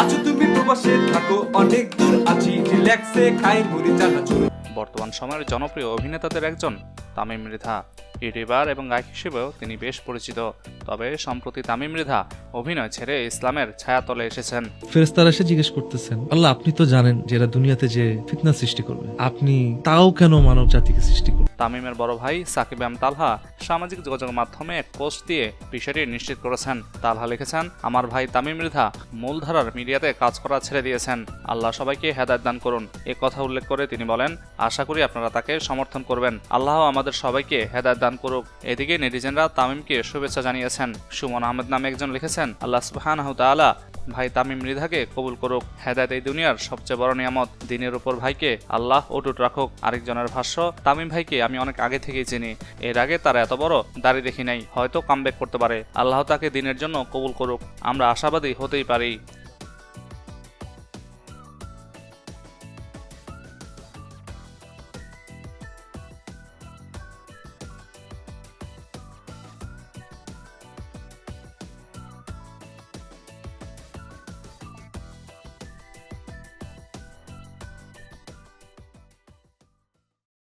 আছো তুমি প্রবাসে থাকো অনেক দূর আছি রিল্যাক্সে খাই মুড়ি চানাচুর বর্তমান সময়ের জনপ্রিয় অভিনেতাদের একজন তামিম মৃধা। ইউটিউবার এবং গায়ক হিসেবেও তিনি বেশ পরিচিত। তবে সম্প্রতি তামিম মৃধা অভিনয় ছেড়ে ইসলামের ছায়াতলে এসেছেন। ফেরেস্তারা এসে জিজ্ঞেস করতেছেন আল্লাহ আপনি তো জানেন যে এরা দুনিয়াতে যে ফিতনা সৃষ্টি করবে। আপনি তাও কেন মানব জাতিকে সৃষ্টি করবেন? তামিমের বড় ভাই সাকিব এম তালহা সামাজিক যোগাযোগ মাধ্যমে এক পোস্ট দিয়ে বিষয়টি নিশ্চিত করেছেন। তালহা লিখেছেন, আমার ভাই তামিম মৃধা মূলধারার মিডিয়াতে কাজ করা ছেড়ে দিয়েছেন। আল্লাহ সবাইকে হেদায়ত দান করুন। এ কথা উল্লেখ করে তিনি বলেন, আশা করি আপনারা তাকে সমর্থন করবেন। আল্লাহ আমাদের সবাইকে হেদায়ত দান করুক। এদিকে নেটিজেনরা তামিমকে শুভেচ্ছা জানিয়েছেন। সুমন আহমেদ নামে একজন লিখেছেন, আল্লাহ সুবহানাহু তাআলা ভাই তামিম মৃধাকে কবুল করুক। হেদায়ত এই দুনিয়ার সবচেয়ে বড় নিয়ামত। দিনের উপর ভাইকে আল্লাহ অটুট রাখুক। আরেকজনের ভাষ্য, তামিম ভাইকে আমি অনেক আগে থেকেই চিনি। এর আগে তার এত বড় দাড়ি দেখি নাই। হয়তো কামব্যাক করতে পারে। আল্লাহ তাকে দিনের জন্য কবুল করুক। আমরা আশাবাদী হতেই পারি।